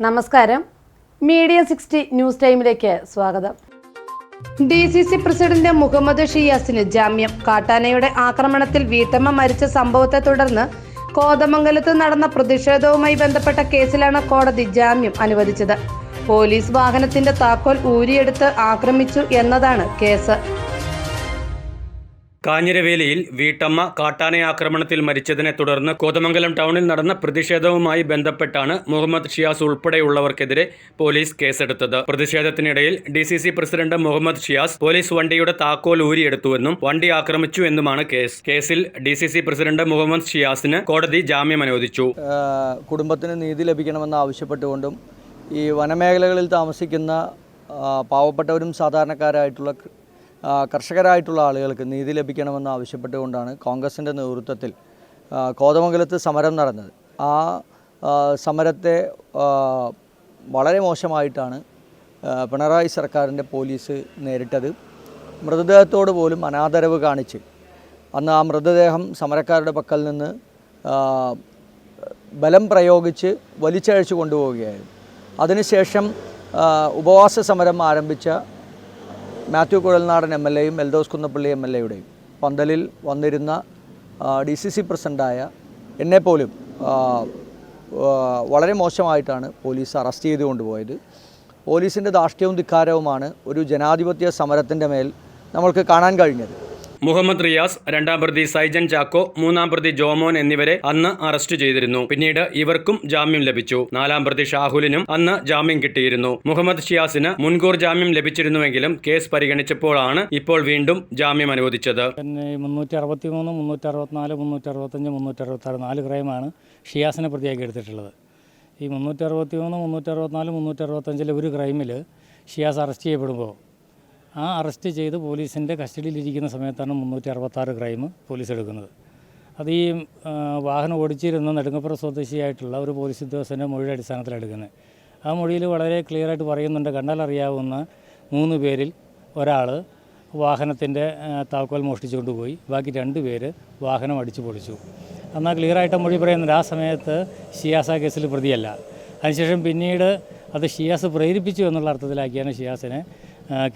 നമസ്കാരം. Media sixty news ടൈമിലേക്ക് സ്വാഗതം. D C C president Muhammad ഷിയാസിന് ജാമ്യം. കാട്ടാനയുടെ ആക്രമണത്തിൽ വീട്ടമ്മ മരിച്ച സംഭവത്തെ തുടർന്ന് കോതമംഗലത്ത് നടന്ന പ്രതിഷേധവുമായി ബന്ധപ്പെട്ട കേസിലാണ് കോടതി ജാമ്യം അനുവദിച്ചത്. പോലീസ് വാഹനത്തിന്റെ താക്കോൽ ഊരിയെടുത്ത് ആക്രമിച്ചു എന്നതാണ് കേസ്. കാഞ്ഞിരവേലിയിൽ വീട്ടമ്മ കാട്ടാന ആക്രമണത്തിൽ മരിച്ചതിനെ തുടർന്ന് കോതമംഗലം ടൗണിൽ നടന്ന പ്രതിഷേധവുമായി ബന്ധപ്പെട്ടാണ് മുഹമ്മദ് ഷിയാസ് ഉൾപ്പെടെയുള്ളവർക്കെതിരെ പോലീസ് കേസെടുത്തത്. പ്രതിഷേധത്തിനിടയിൽ D C C president Muhammad Shiyas police വണ്ടിയുടെ താക്കോൽ ഊരിയെടുത്തുവെന്നും വണ്ടി ആക്രമിച്ചു എന്നുമാണ് കേസ്. കേസിൽ D C C president Muhammad ഷിയാസിന് കോടതി ജാമ്യം അനുവദിച്ചു. കുടുംബത്തിന് നീതി ലഭിക്കണമെന്ന് ആവശ്യപ്പെട്ടുകൊണ്ടും ഈ വനമേഖലകളിൽ താമസിക്കുന്ന പാവപ്പെട്ടവരും സാധാരണക്കാരായിട്ടുള്ള കർഷകരായിട്ടുള്ള ആളുകൾക്ക് നീതി ലഭിക്കണമെന്ന് ആവശ്യപ്പെട്ടുകൊണ്ടാണ് കോൺഗ്രസിന്റെ നേതൃത്വത്തിൽ കോതമംഗലത്ത് സമരം നടന്നത്. ആ സമരത്തെ വളരെ മോശമായിട്ടാണ് പിണറായി സർക്കാരിന്റെ പോലീസ് നേരിട്ടത്. മൃതദേഹത്തോട് പോലും അനാദരവ് കാണിച്ച് അന്ന് ആ മൃതദേഹം സമരക്കാരുടെ പക്കൽ നിന്ന് ബലം പ്രയോഗിച്ച് വലിച്ചഴിച്ചു കൊണ്ടുപോവുകയായിരുന്നു. അതിനുശേഷം ഉപവാസ സമരം ആരംഭിച്ച മാത്യു കുഴൽനാടൻ എം എൽ എയും എൽദോസ് കുന്നപ്പള്ളി എം എൽ എയുടെയും. പന്തലിൽ വന്നിരുന്ന ഡി സി സി പ്രസിഡന്റായ എന്നെപ്പോലും വളരെ മോശമായിട്ടാണ് പോലീസ് അറസ്റ്റ് ചെയ്ത് കൊണ്ടുപോയത്. പോലീസിന്റെ ധാർഷ്ട്യവും ധിക്കാരവുമാണ് ഒരു ജനാധിപത്യ സമരത്തിന്റെ മേൽ നമ്മൾക്ക് കാണാൻ കഴിഞ്ഞത്. മുഹമ്മദ് റിയാസ് രണ്ടാം പ്രതി സൈജൻ ചാക്കോ മൂന്നാം പ്രതി ജോമോൻ എന്നിവരെ അന്ന് അറസ്റ്റ് ചെയ്തിരുന്നു. പിന്നീട് ഇവർക്കും ജാമ്യം ലഭിച്ചു. നാലാം പ്രതി ഷാഹുലിനും അന്ന് ജാമ്യം കിട്ടിയിരുന്നു. മുഹമ്മദ് ഷിയാസിന് മുൻകൂർ ജാമ്യം ലഭിച്ചിരുന്നുവെങ്കിലും കേസ് പരിഗണിച്ചപ്പോഴാണ് ഇപ്പോൾ വീണ്ടും ജാമ്യം അനുവദിച്ചത്. മുന്നൂറ്റി അറുപത്തി മൂന്ന് മുന്നൂറ്റി അറുപത്തിനാല് മുന്നൂറ്റി അറുപത്തഞ്ച് മുന്നൂറ്റി അറുപത്താറ് നാല് ക്രൈമാണ് ഷിയാസിനെ പ്രതിയാക്കി എടുത്തിട്ടുള്ളത്. ഈ മുന്നൂറ്റി അറുപത്തി മൂന്ന് മുന്നൂറ്റി അറുപത്തിനാല് മുന്നൂറ്റി അറുപത്തഞ്ചിലെ ഒരു ക്രൈമിൽ ഷിയാസ് അറസ്റ്റ് ചെയ്യപ്പെടുമ്പോൾ ആ അറസ്റ്റ് ചെയ്ത് പോലീസിന്റെ കസ്റ്റഡിയിലിരിക്കുന്ന സമയത്താണ് മുന്നൂറ്റി അറുപത്താറ് ക്രൈം പോലീസ് എടുക്കുന്നത് അത് ഈ വാഹനം ഓടിച്ചിരുന്ന നെടുങ്ങപ്പുറ സ്വദേശിയായിട്ടുള്ള ഒരു പോലീസ് ഉദ്യോഗസ്ഥന്റെ മൊഴിയുടെ അടിസ്ഥാനത്തിലെടുക്കുന്നത് ആ മൊഴിയിൽ വളരെ ക്ലിയറായിട്ട് പറയുന്നുണ്ട്. കണ്ടാൽ അറിയാവുന്ന മൂന്ന് പേരിൽ ഒരാൾ വാഹനത്തിന്റെ താക്കോൽ മോഷ്ടിച്ചു കൊണ്ടുപോയി ബാക്കി രണ്ട് പേര് വാഹനം അടിച്ചു പൊളിച്ചു. എന്നാൽ ക്ലിയറായിട്ട് മൊഴി പറയുന്നുണ്ട്. ആ സമയത്ത് ഷിയാസ കേസിൽ പ്രതിയല്ല. അതിനുശേഷം പിന്നീട് അത് ഷിയാസ് പ്രേരിപ്പിച്ചു എന്നുള്ള അർത്ഥത്തിലാക്കിയാണ് ഷിയാസിനെ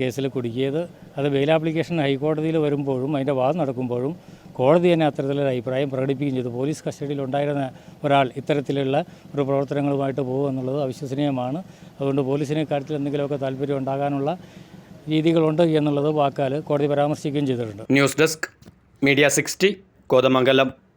കേസിൽ കുടുക്കിയത്. അത് ബെയിൽ ആപ്ലിക്കേഷൻ ഹൈക്കോടതിയിൽ വരുമ്പോഴും അതിന്റെ വാദം നടക്കുമ്പോഴും കോടതി തന്നെ അത്തരത്തിലൊരു അഭിപ്രായം പ്രകടിപ്പിക്കുകയും ചെയ്തു. പോലീസ് കസ്റ്റഡിയിൽ ഉണ്ടായിരുന്ന ഒരാൾ ഇത്തരത്തിലുള്ള ഒരു പ്രവർത്തനങ്ങളുമായിട്ട് പോകുമെന്നുള്ളത് അവിശ്വസനീയമാണ്. അതുകൊണ്ട് പോലീസിനെ കാര്യത്തിൽ എന്തെങ്കിലുമൊക്കെ താല്പര്യം ഉണ്ടാകാനുള്ള രീതികളുണ്ട് എന്നുള്ളത് വാക്കാൽ കോടതി പരാമർശിക്കുകയും ചെയ്തിട്ടുണ്ട്. News desk media sixty Kothamangalam.